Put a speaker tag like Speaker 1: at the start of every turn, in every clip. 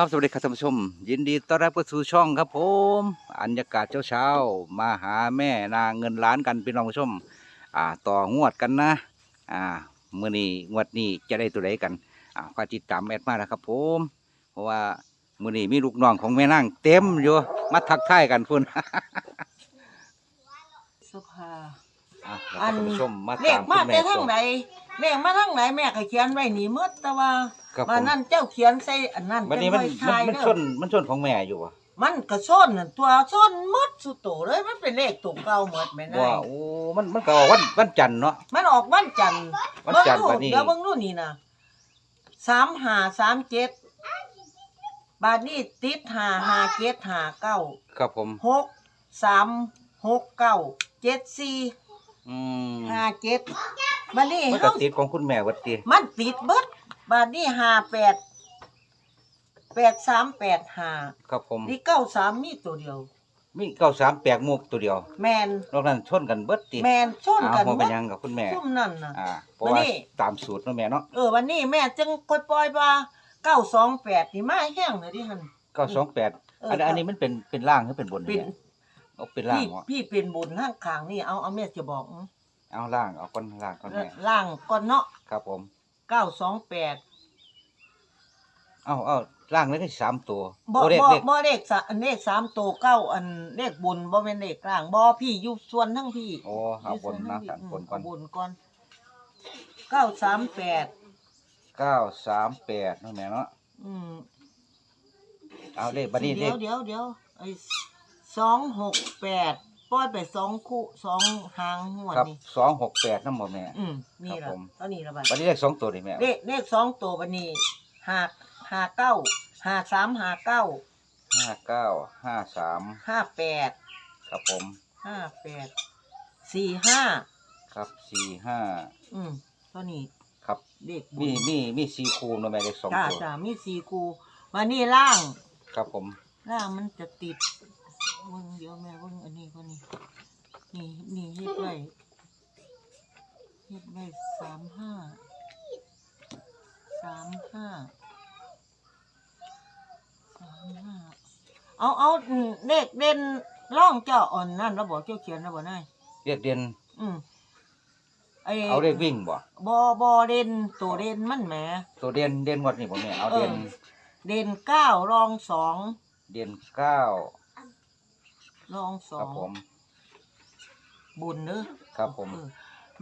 Speaker 1: ครับสวัสดีครับท่านผู้ชม ยินดีต้อนรับเข้าสู่ช่องครับผมอันยากาศเช้าๆมาหาแม่นางเงินล้านกันพี่น้องผู้ชม อ่าต่องวดกันนะ อ่ามื่อนี้งวดนี้จะได้ตัวไหนกัน อ่าฝากติดตามแอดมาแล้วครับผม เพราะว่ามื่อนี้มีลูกน้องของแม่นางเต็มอยู่มาทักทายกันพุ่น
Speaker 2: สุภา
Speaker 1: อะแล้วก็ท่านผู้ชมมา
Speaker 2: เล
Speaker 1: ตา
Speaker 2: ข
Speaker 1: ม
Speaker 2: มา
Speaker 1: คุณแม่
Speaker 2: แต่
Speaker 1: ต่
Speaker 2: ทาง
Speaker 1: อ
Speaker 2: ไหน เลขมาทางไหนแม่ก็เขียนไว้นี่หมดแต่ว่า
Speaker 1: ครับผ
Speaker 2: วัน
Speaker 1: ม
Speaker 2: นั้นเจ้าเขียนใส่อันนั้น
Speaker 1: วันนี้มัน
Speaker 2: จัง
Speaker 1: มัน
Speaker 2: ไว้
Speaker 1: มัน
Speaker 2: ทาย
Speaker 1: ช
Speaker 2: เด้อน
Speaker 1: มันชนของแม่อยู่วะ
Speaker 2: มันก็ส้นน่ะตัวส้นหมดสุดโตเลยมันเป็นเลขตัวเก่าหมดแม่นาย
Speaker 1: ว่าโอ้มันมันก็ออกวันวันจันทร์เนาะ
Speaker 2: มันออกวันจันทร์
Speaker 1: วันจันทร์
Speaker 2: เบิ่
Speaker 1: วั
Speaker 2: ง
Speaker 1: นนี้
Speaker 2: เดี๋ยวเบิ่งนู่นนี่นะสามห้าสามเจ็ดบาทนี้ติดห้าห้าเจ็ดห้าเก้า
Speaker 1: ครับผม
Speaker 2: หกสามหกเก้าเจ็ดสี่
Speaker 1: อืม
Speaker 2: ห้าเจ็ดบัดนี้
Speaker 1: มันก็
Speaker 2: เฮา
Speaker 1: ติดของคุณแม่วัดตี
Speaker 2: มันติดเบิดบาทนี้ห้าแปดแปดสามแปดห้า
Speaker 1: ครับผม
Speaker 2: นี่เก้าสามมีตัวเดียว
Speaker 1: มีเก้าสามแปลกมุกตัวเดียว
Speaker 2: แมน
Speaker 1: นอกนั้นชนกันเบิดตี
Speaker 2: แมนชน
Speaker 1: อ้าว
Speaker 2: กัน
Speaker 1: มอง
Speaker 2: หม
Speaker 1: เป็น
Speaker 2: ด
Speaker 1: หยังกับคุณแม่
Speaker 2: ชุ่มนั่นน่ะ
Speaker 1: อ่าเพราะ
Speaker 2: วัน
Speaker 1: ว่า
Speaker 2: นี้
Speaker 1: ตามสูตรเนาะแม่เนาะ
Speaker 2: เออวันนี้แม่จึงค่อยปล่อยว่าเก้าสองแปดนี่มาแห้งเลยดิฮัน
Speaker 1: เก้าสองแปด
Speaker 2: เออ
Speaker 1: อันอันนี้มันเป็นเป็นล่างหรือเป็นบน
Speaker 2: เป็น
Speaker 1: เนี่ย เอาเป็นล่าง
Speaker 2: พี่
Speaker 1: วะ
Speaker 2: พี่เป็นบุญข้างขางนี่เอาเอาแม่จะบอกอื้อ
Speaker 1: เอาล่างเอาก้อนล่างก้อนแม่
Speaker 2: ล่างก่อนเนาะ
Speaker 1: ครับผม
Speaker 2: เก้าสองแปด
Speaker 1: เอาเอาล่างเลยได้สามตัว
Speaker 2: บ่
Speaker 1: โอ้เลข
Speaker 2: บ่
Speaker 1: เลข
Speaker 2: บ่เลขสะเลขสามตัวเก้าอันเลขบุญบ่เป็นเลขกลางบ่พี่อยู่ส่วนทั้งพี่
Speaker 1: โอ้เอาบนนะสามบนก่อน
Speaker 2: เาบนก่อนเก้าสามแปด
Speaker 1: เก้าสามแปดเนาะแม่เนาะ
Speaker 2: อืม
Speaker 1: เอาเลขบัดนี้เล
Speaker 2: เดี๋ย
Speaker 1: ข
Speaker 2: วเดี๋ยวเดี๋ยวไอ้ สองหกแปดปล่อยไปสองคู่สองหางหัวด
Speaker 1: ครับ
Speaker 2: นี่
Speaker 1: สองหกแปดนั่นบ่แม่
Speaker 2: อืมนี่
Speaker 1: ครั
Speaker 2: ละ
Speaker 1: บผม
Speaker 2: เท่านี้ละบัด
Speaker 1: บัดนี้เลขสองตัวนี่แม่
Speaker 2: เลขเลขสองตัวบัดนี้ห้าห้าเก้าห้าสามห้าเก้า
Speaker 1: ห้าเก้าห้าสาม
Speaker 2: ห้าแปด
Speaker 1: ครับผม
Speaker 2: ห้าแปดสี่ห้า
Speaker 1: ครับสี่ห้า
Speaker 2: อืมเท่านี้
Speaker 1: ครับ
Speaker 2: เลขบุ
Speaker 1: มี
Speaker 2: ญ
Speaker 1: มีมีสี่คูณเนาะแม่เลขสอง
Speaker 2: จ้า
Speaker 1: ตัว
Speaker 2: จ้ามีสี่คู่มานี่ล่าง
Speaker 1: ครับผม
Speaker 2: ล่างมันจะติด เบิ่งเดี๋ยวแม่เบิ่งอันนี้ก็นี่นี่นี่เฮ็ดไว้เฮ็ดไว้สามห้าสามห้าสามห้าเอาเอาอืมเลขเด่นร่องเจ้าอ่อนนั่นแล้วบอกเจ้าเขียนแล้วบอกนาย
Speaker 1: เรียกเด่น
Speaker 2: อืมไอ
Speaker 1: เอาเลขวิ่งบ่
Speaker 2: บอบอเด่นตัวเด่นมันแหม
Speaker 1: ตัวเด่นเด่นงวดนี่บ่แม่เอาเด่น
Speaker 2: เออ เด่นเก้ารองสอง
Speaker 1: เด่นเก้า ร
Speaker 2: องส
Speaker 1: ค
Speaker 2: อ
Speaker 1: รับ
Speaker 2: ง
Speaker 1: ผม
Speaker 2: บุญเด้อ
Speaker 1: ครับผม
Speaker 2: เออ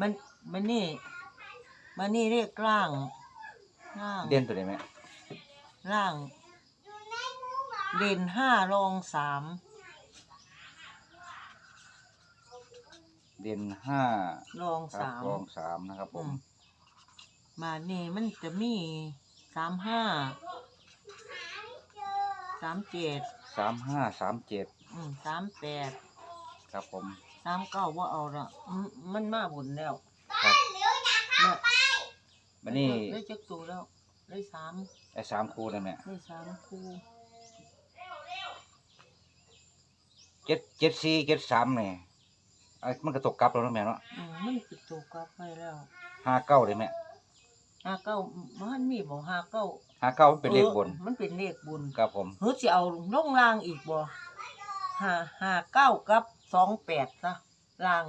Speaker 2: มันมันนี่มันนี่เรียกร่างร่าง
Speaker 1: เด่นตัวไหนแม่
Speaker 2: ร่างเด่นห้ารองสาม
Speaker 1: เด่นห้าร
Speaker 2: อง
Speaker 1: ครับ
Speaker 2: สาม
Speaker 1: รองสามนะครับผ
Speaker 2: อื
Speaker 1: ม
Speaker 2: มมานี่มันจะมีสามห้าสามเจ็ด
Speaker 1: สามห้าสามเจ็ด
Speaker 2: อืมสามแปด
Speaker 1: ครับผม
Speaker 2: สามเก้าว่าเอาละอืมมันมาบุญแล้ว
Speaker 1: ครับ
Speaker 2: เนี่ย
Speaker 1: บัดนี้
Speaker 2: ได้จักตัวแล้ว ได้สาม
Speaker 1: ไอ้สามคูนั่นแม่
Speaker 2: ได้สามคู่
Speaker 1: เจ็ดเจ็ดสี่เจ็ดสามเนี่ยไอ้มันก็ตกกลับแล้วเนาะแม่เนาะ
Speaker 2: อืมมันติดตัวกลับไปแล้ว
Speaker 1: ห้าเก้าเลยแม่
Speaker 2: ห้าเก้ามันมีบอกห้าเก้า
Speaker 1: ห้าเก้ามันเป็นเลขบน
Speaker 2: ออมันเป็นเลขบุญ
Speaker 1: ครับผม
Speaker 2: เฮ้ยจะเอาลงล่างอีกบ่ ห้าห้าเก้ากับสองแปดซะล่าง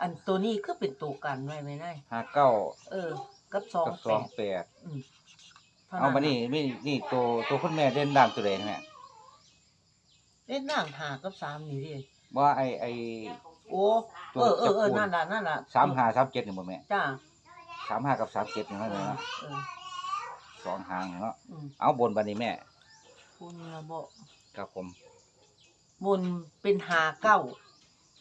Speaker 2: อันตัวนี้คือเป็นตัวกันไว้ไม่ได้
Speaker 1: ห้าเก้า
Speaker 2: เออ กับสอง
Speaker 1: กับส
Speaker 2: แป
Speaker 1: อง
Speaker 2: ด
Speaker 1: แปด
Speaker 2: อืมท่
Speaker 1: เอามานี่นี่นี่ตัวตัวคุณแม่เด่นด้านตัวไหนแม่
Speaker 2: เล่นนั่งหากับสามนี่ดิ
Speaker 1: ว่าไอไอ
Speaker 2: โอ้
Speaker 1: ตั
Speaker 2: เอ
Speaker 1: ว
Speaker 2: อเออเออ
Speaker 1: จับคู่
Speaker 2: นั่นล่ะนั่นล่ะ
Speaker 1: สามห้าสามเจ็ดนี่บ่แม่
Speaker 2: จ้า
Speaker 1: สามห้ากับสามเจ็ดนี่เนาะแม่เนาะ
Speaker 2: เออ
Speaker 1: สองหางเนาะ
Speaker 2: อืม
Speaker 1: เอาบนบันนี้แม่
Speaker 2: คุณระบบ
Speaker 1: ครับผม
Speaker 2: บุญเป็นหาเก้า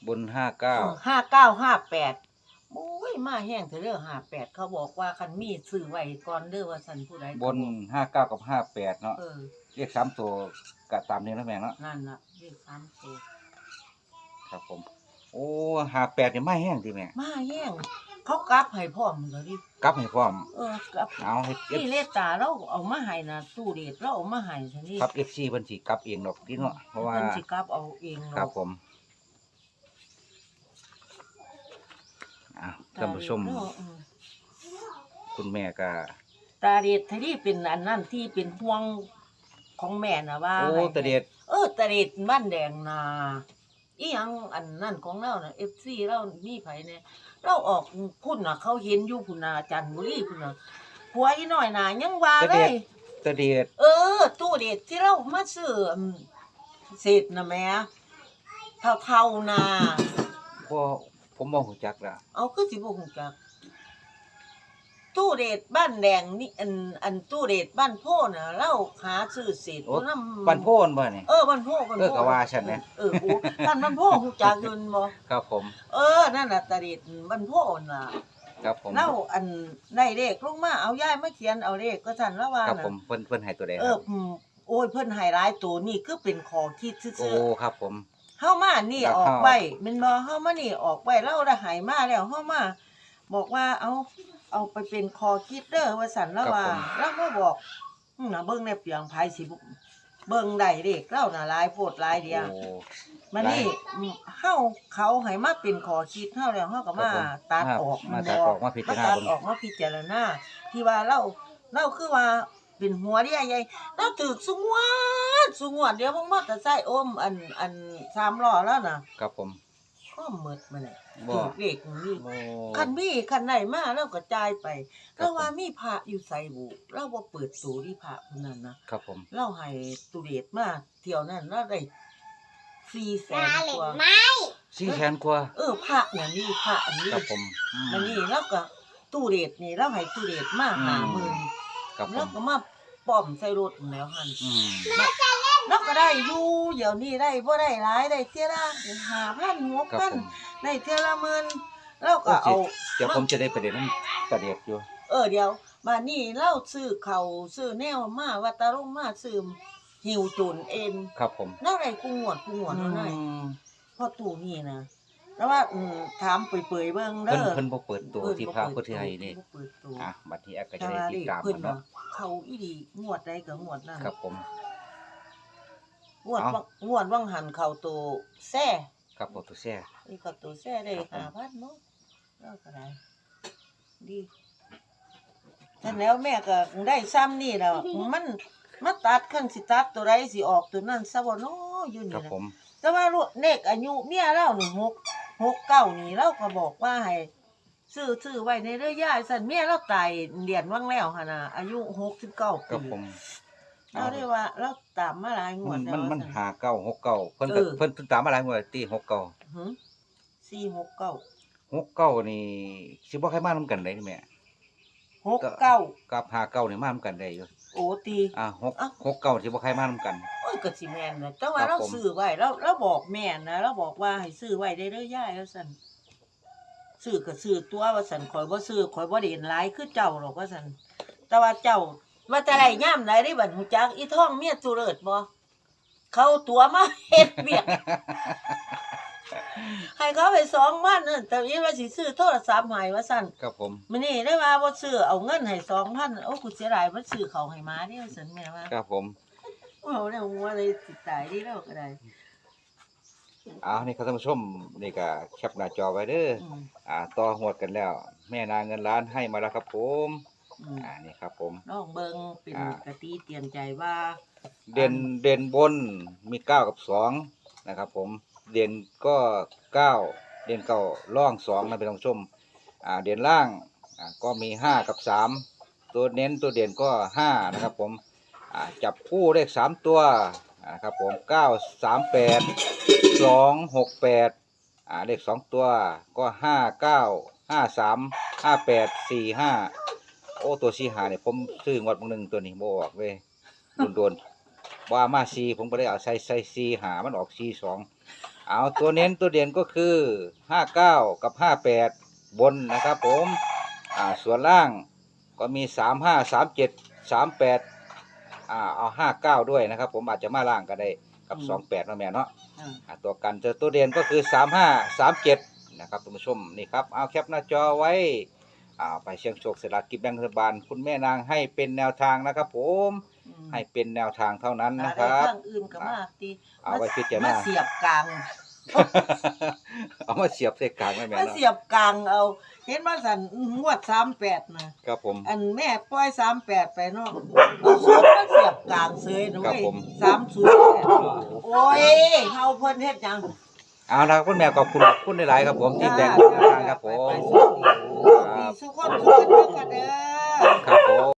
Speaker 1: บนห้าเก้า
Speaker 2: ห้าเก้าห้าแปดโอ้ยมาแห้งเถอะเด้อห้าแปดเขาบอกว่าคันมีซื้อไว้ก่อนเด้อว่าสันผู้ใด
Speaker 1: บนห้าเก้ากับห้าแปดเนาะ
Speaker 2: เออ
Speaker 1: เรียกสามตัวกะตามนี้แล้วแม่เนาะ
Speaker 2: นั่นล่ะเลขสามตัว
Speaker 1: ครับผม โอ้ห้าแปดนี่ไม่แห้งดีแม่
Speaker 2: มาแห้ง เขากลับให้พร้อมเลยดิ
Speaker 1: กลับให้พร้อม
Speaker 2: เออกลับ
Speaker 1: เอาให้เอฟ
Speaker 2: นี่เลตตาเราเอามาให้นะตู้เดชเราเอามาให้ซะนี่
Speaker 1: ครับเอฟซีเพิ่นสิกลับเองดอกที่เนาะเพราะว่า
Speaker 2: เพิ่นสิกลับเอาเอง
Speaker 1: ครับ
Speaker 2: เนาะ
Speaker 1: ผมอะท่านผู้ชม
Speaker 2: เนาะอืม
Speaker 1: คุณแม่ก็
Speaker 2: ตาเดชที่เป็นอันนั้นที่เป็นห่วงของแม่น่ะว่า
Speaker 1: โอ้
Speaker 2: ให้
Speaker 1: ตะเด็ด
Speaker 2: เออตะเด็ดบ้านแดงนา อีหยังอันนั่นของเราน่ะ FC เรามีไผเนี่ยเราออกพุ่นน่ะ เขาเห็นอยู่พุ่นน่ะจันทบุรีพุ่นน่ะผัวอีน้อยน่ะยังว่าเลย
Speaker 1: ตะเด็ด
Speaker 2: เออ ตู้เด็ดที่เรามาซื้ออืมเศษน่ะแหม่เท่าๆน่ะ
Speaker 1: พ่อผมบ่ฮู้จักละ
Speaker 2: เอาคือสิบ่ฮู้จัก ตู้เดชบ้านแดงนี่อันอันตู้เดชบ้านโพน่ะเราหาซื้อเศษ
Speaker 1: โอ้
Speaker 2: นำ
Speaker 1: บ้านโพนบ่นี่
Speaker 2: เออบ้านโพบ้าน
Speaker 1: เอ
Speaker 2: โพ
Speaker 1: อก็ว่าฉันนะ
Speaker 2: เออโอ้บ้านบ้านโพฮู้จักอยู่นั่นบ่
Speaker 1: ครับผม
Speaker 2: เออนั่นน่ะตาเดชบ้านโพน่ะ
Speaker 1: ครับผม
Speaker 2: เราอันได้เลขลงมาเอาย้ายมาเขียนเอาเลขก็ซั่นละว่า
Speaker 1: ครับ
Speaker 2: น่ะ
Speaker 1: ผมเพิ่นเพิ่นให้ตัวใด
Speaker 2: เอ
Speaker 1: ค
Speaker 2: อ
Speaker 1: รับ
Speaker 2: อืมโอ้ยเพิ่นให้หลายตัวนี่คือเป็นขอคิดซื่
Speaker 1: โอ้
Speaker 2: อ
Speaker 1: ครับผม
Speaker 2: ๆเฮามานี่
Speaker 1: แล้ว
Speaker 2: ออก
Speaker 1: เฮา
Speaker 2: ไว้แม่นบ่เฮามานี่ออกไว้เราได้ให้มาแล้วเฮามา บอกว่าเอา เอาไปเป็นคอคิดเด้อว่าสันแล้วว่าแล้วก็บอกอืมน่ะเบิ่งในเปียงไผสิบุเบิ่งได้เด็กเล่าน่ะหลายโพดหลายเดียว
Speaker 1: โอ้
Speaker 2: มันนี่อืมเฮาเขาให้มาเป็นคอคิดเฮาแล้วเฮาก็มา
Speaker 1: ครับผม
Speaker 2: ตัดออก
Speaker 1: มาตัดออกมาพิจารณา
Speaker 2: ตัด
Speaker 1: เบิ่ง
Speaker 2: ออกมาพิจารณาที่ว่าเราเราคือว่าเป็นหัวเรียใหญ่เราถึกสุงวดสุงวดเดี๋ยวพวกมอเตอร์ไซค์อมอันอันสามล้อแล้วน่ะ
Speaker 1: ครับผม
Speaker 2: ก็หมดมาเลย
Speaker 1: บ่
Speaker 2: ถูกเด็กนี่
Speaker 1: โอ้
Speaker 2: คันมีคันไหนมาเราก็จ่ายไป
Speaker 1: ครับ
Speaker 2: เราว่ามีพระอยู่ใส่บุเราบ่เปิดตูที่พระคนนั้นนะครับ
Speaker 1: ผม
Speaker 2: เราให้ตุเดชมาเที่ยวนั้นเราได้สี่แสนกว่า
Speaker 1: สี่แสนกว่า
Speaker 2: เออพระเนี่ยนี่พระอันนี้
Speaker 1: ครับผมอืม
Speaker 2: มันนี่แล้วก็ตู้เดชนี่เราให้ตู้เดชมา
Speaker 1: อืม
Speaker 2: หาหมื่น
Speaker 1: ครับผ
Speaker 2: แล้ว
Speaker 1: ม
Speaker 2: ก็มาป้อมใส่รถแล้วหัน
Speaker 1: อืม
Speaker 2: แล้วก็ได้อยู่เดี๋ยวนี้ได้บ่ได้หลายได้เท่าละห้าพันหก
Speaker 1: ครับ
Speaker 2: พัน
Speaker 1: ผม
Speaker 2: ได้เท่าละหมื่นแล้วก็เอา
Speaker 1: เดี๋ยวผมจะได้ประเด็นนั้นประเด็นอยู่
Speaker 2: เออเดี๋ยวมานี่เล่าซื้อเขาวซื้อแนวมาว่าตาลงมาซื้อหิวจุนเอ็น
Speaker 1: ครับผม
Speaker 2: นั่นไรกูงวดกูงวดเท่านั้น
Speaker 1: อืม
Speaker 2: พ่อตู่นี่นะแล้วว่าอืมถามเปื่อยๆเบิ่ง
Speaker 1: เพิ่
Speaker 2: เด้
Speaker 1: น
Speaker 2: อ
Speaker 1: เพิ่นบ่เปิดตัวที่พระพุทธไทยนี่
Speaker 2: เปิดตัว
Speaker 1: อะบัดนี้แอปก็
Speaker 2: แต่
Speaker 1: จะได้
Speaker 2: ว่า
Speaker 1: ติ
Speaker 2: เล
Speaker 1: ด
Speaker 2: ข
Speaker 1: ตาม
Speaker 2: เพิ่
Speaker 1: กันน
Speaker 2: น่ะ
Speaker 1: เนาะ
Speaker 2: เขาอีดีงวดใดก็งวดนั่น
Speaker 1: ครับผม
Speaker 2: งวด
Speaker 1: เอ้า
Speaker 2: ว่างวดว่างหันเข้าตัวแซ่
Speaker 1: ครับผมตัวแซ่
Speaker 2: นี่เข้าตัวแซ่ได้
Speaker 1: ครับผม
Speaker 2: 5,000เนาะแล้วก็ได้ดีแต่แล้วแม่ก็ได้ซ้ำนี่แล้วมันมาตัดขั้นสิตัดตัวใดสิออกตัวนั้นซะบ่เนาะอยู่
Speaker 1: ค
Speaker 2: นี่
Speaker 1: รับ
Speaker 2: นะ
Speaker 1: ผม
Speaker 2: แต่ว่าลูกเด็กอายุเมียเราหนึ่งหกหกเก้านี่เราก็บอกว่าให้ซื้อซื้อไว้ในเรื่อยย่ายสันเมียเราตายเดียนว่างแล้วค่ะนะอายุหกสิบเก้า
Speaker 1: ครั
Speaker 2: ปี
Speaker 1: บผม
Speaker 2: เราได้ว่าเราตามมาหลายงว
Speaker 1: มั
Speaker 2: ด
Speaker 1: น
Speaker 2: แล้ว
Speaker 1: มันมัน
Speaker 2: ซั่
Speaker 1: หาเก้าหกเก้าเพิ่นก็
Speaker 2: เออ
Speaker 1: เพิ่นเพิ่นตามมาหลายงวดตีหกเก้า
Speaker 2: หึสี่หกเก้า
Speaker 1: หกเก้านี่สิบ่ใครมานำกันได้นี่แม่
Speaker 2: หกเก้า
Speaker 1: กับหาเก้านี่มานำกันได้อยู่
Speaker 2: โอ้ตี
Speaker 1: อ่าหก
Speaker 2: เอ้า
Speaker 1: หกเก้าสิบ่ใครมานำกัน
Speaker 2: โอ้ยก็สิแม่นเลยแต่ว่า
Speaker 1: ครับ
Speaker 2: เรา
Speaker 1: ผม
Speaker 2: ซื้อไว้เราเราบอกแม่นนะเราบอกว่าให้ซื้อไว้ได้เรื่อยย่ายแล้วสันซื้อก็ซื้อตัวว่าสันข่อยบ่ซื้อข่อยบ่ได้เห็นหลายคือเจ้าหรอกว่าสันแต่ว่าเจ้า ว่าแต่ไรย่ามไหนได้บัดหูจักอีท่องเมียจุเลิศบ่เขาตัวมาเฮ็ดเบียกให้เขาไปสองวันนั่นแต่อีว่าสิซื้อโทรศัพท์ให้ว่าซั่น
Speaker 1: ครับผม
Speaker 2: มื้อนี้ได้ว่าบ่ซื้อเอาเงินให้2,000โอ้กูเสียดายบ่ซื้อเขาให้หมาเด้ว่าซั่นแม่ว่า
Speaker 1: ครับผม
Speaker 2: เอาแล้วหัวเลยสิตายดิแล้วก็ได้
Speaker 1: เอานี่ครับท่านผู้ชมนี่ก็แคปหน้าจอไว้เด้อ
Speaker 2: อืม
Speaker 1: อ่าต่อหวดกันแล้ว แม่นางเงินล้านให้มาแล้วครับผม
Speaker 2: อืม
Speaker 1: อ่านี่ครับผม
Speaker 2: น้องเบิงเป็น
Speaker 1: อ่า
Speaker 2: กะติเตรียมใจว่า
Speaker 1: เด่นเด่นบนมีเก้ากับสองนะครับผมเด่นก็เก้าเด่นเก้าล่องสองนะเป็นท่านผู้ชมอ่าเด่นล่างอ่าก็มีห้ากับสามตัวเน้นตัวเด่นก็ห้านะครับผมอ่าจับคู่เลขสามตัวอ่าครับผมเก้าสามแปดสองหกแปดอ่าเลขสองตัวก็ห้าเก้าห้าสามห้าแปดสี่ห้า โอ้ตัวสี่หาเนี่ยผมซื้องวดมึงหนึ่งตัวนี้โบออกเว้ยโดนๆว่ามาซีผมก็ได้เอาใส่ใส่ซีหามันออกซีสองเอาตัวเน้นตัวเด่นก็คือห้าเก้ากับห้าแปดบนนะครับผมอ่าส่วนล่างก็มีสามห้าสามเจ็ดสามแปดอ่าเอาห้าเก้าด้วยนะครับ ผมอาจจะมาล่างก็ได้กับสองแปดนาะแม่เนาะ
Speaker 2: อืม
Speaker 1: อ่าตัวกันเจอตัวเด่นก็คือสามห้าสามเจ็ดนะครับท่านผู้ชมนี่ครับเอาแคปหน้าจอไว้ อ่าไปเชียงโชคสลากกินแบ่งรัฐบาล คุณแม่นางให้เป็นแนวทางนะครับผม
Speaker 2: อืม
Speaker 1: ให้เป็นแนวทางเท่านั้น
Speaker 2: ถ้า
Speaker 1: นะค
Speaker 2: ได้
Speaker 1: รับ
Speaker 2: ทางอื่นก็มาติ
Speaker 1: เอาไว้พิจาร
Speaker 2: มา
Speaker 1: ณา
Speaker 2: เสียบกลาง
Speaker 1: เอามาเสียบใส่กลางไว้แม่
Speaker 2: มา
Speaker 1: เนาะ
Speaker 2: เสียบกลางเอา เห็นว่าสันงวด38นะครับ
Speaker 1: ผม
Speaker 2: อันแม่ปล่อย38ไปเนาะเอาศูนย์มาเสียบกลางเสยนะ
Speaker 1: ครั
Speaker 2: เว้
Speaker 1: บ
Speaker 2: ย
Speaker 1: ผม
Speaker 2: 30โอ้ยเฮาเพิ่นเฮ็ดหยัง
Speaker 1: เอาละคุณแม่ขอบคุณขอบคุณหลายๆครับผมที่แบ่งทางครับผม
Speaker 2: ไปๆสุขดี สุขคนสุขกันเด้อค่ะเด้อ
Speaker 1: ครับผม